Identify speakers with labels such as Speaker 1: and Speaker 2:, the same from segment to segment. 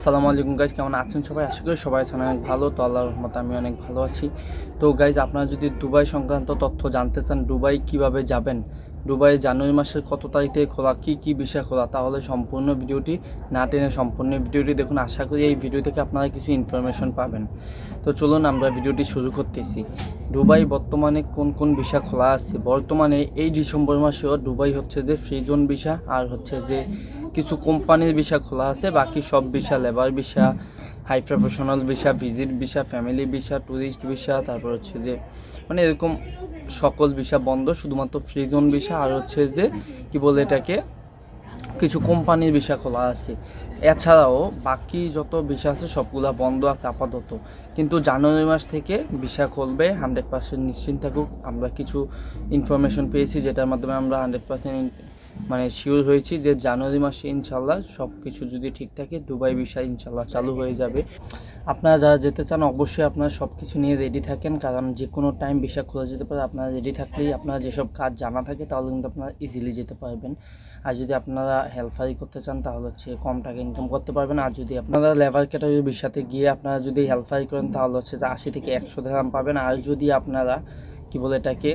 Speaker 1: আসসালামু আলাইকুম গাইজ কেমন আছেন সবাই? আশা করি সবাই আছেন অনেক ভালো, তো আল্লাহর রহমতে আমি অনেক ভালো আছি। তো গাইজ আপনারা যদি দুবাই সংক্রান্ত তথ্য জানতে চান, দুবাই কীভাবে যাবেন, দুবাই জানুয়ারি মাসের কত তারিখ খোলা, কী কী বিষয় খোলা, তাহলে সম্পূর্ণ ভিডিওটি না টেনে সম্পূর্ণ ভিডিওটি দেখুন। আশা করি এই ভিডিও থেকে আপনারা কিছু ইনফরমেশন পাবেন। তো চলুন আমরা ভিডিওটি শুরু করতেছি। দুবাই বর্তমানে কোন কোন ভিসা খোলা আছে? বর্তমানে এই ডিসেম্বর মাসেও দুবাই হচ্ছে যে ফ্রি জোন ভিসা আর হচ্ছে যে কিছু কোম্পানির ভিসা খোলা আছে, বাকি সব visa labour visa high professional visa visit visa family visa tourist visa, তারপর হচ্ছে যে মানে এরকম সকল ভিসা বন্ধ, শুধুমাত্র ফ্রি জোন ভিসা, আর হচ্ছে যে, কি বলে এটাকে, কিছু কোম্পানির ভিসা খোলা আছে। এছাড়াও বাকি যত ভিসা আছে, সবগুলা বন্ধ আছে আপাতত। কিন্তু জানুয়ারি মাস থেকে ভিসা খুলবে হান্ড্রেড পার্সেন্ট নিশ্চিন্ত থাকুক। আমরা কিছু ইনফরমেশন পেয়েছি, যেটার মাধ্যমে আমরা হান্ড্রেড পার্সেন্ট মানে শিওর হয়েছি যে জানুয়ারি মাসে ইনশাল্লাহ সব কিছু যদি ঠিক থাকে, দুবাই ভিসা ইনশাল্লাহ চালু হয়ে যাবে। আপনারা যারা যেতে চান, অবশ্যই আপনারা সব কিছু নিয়ে রেডি থাকেন, কারণ যে কোনো টাইম ভিসা খোলা যেতে পারে, আপনারা রেডি থাকলেই আপনারা যেসব কাজ জানা থাকে, তাহলে কিন্তু আপনারা ইজিলি যেতে পারবেন। আর যদি আপনারা হেল্পারি করতে চান, তাহলে হচ্ছে কম টাকা ইনকাম করতে পারবেন। আর যদি আপনারা লেবার ক্যাটাগরি ভিসাতে গিয়ে আপনারা যদি হেল্পারি করেন, তাহলে হচ্ছে যে আশি থেকে একশো দেড়াম পাবেন। আর যদি আপনারা, কি বলে এটাকে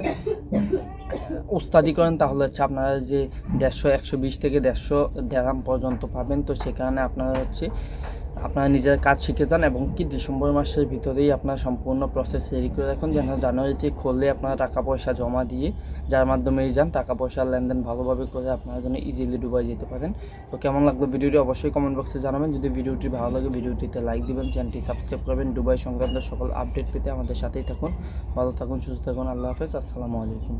Speaker 1: উস্তাদি করেন, তাহলে হচ্ছে আপনারা যে দেড়শো, একশো, বিশ থেকে দেড়শো দেড়াম পর্যন্ত পাবেন। তো সেখানে আপনারা হচ্ছে আপনারা নিজের কাজ শিখে যান এবং কি ডিসেম্বর মাসের ভিতরেই আপনার সম্পূর্ণ প্রসেস রেডি করে রাখুন। যেন জানুয়ারিতে খুললে আপনারা টাকা পয়সা জমা দিয়ে যার মাধ্যমেই যান, টাকা পয়সার লেনদেন ভালোভাবে করে আপনারা যেন ইজিলি ডুবাই যেতে পারেন। তো কেমন লাগল ভিডিওটি অবশ্যই কমেন্ট বক্সে জানাবেন। যদি ভিডিওটি ভালো লাগে, ভিডিওটিতে লাইক দিবেন চ্যানেলটি সাবস্ক্রাইব করবেন। ডুবাই সংক্রান্ত সকল আপডেট পেতে আমাদের সাথেই থাকুন। ভালো থাকুন, সুস্থ থাকুন, আল্লাহ হাফেজ। আসসালামু আলাইকুম।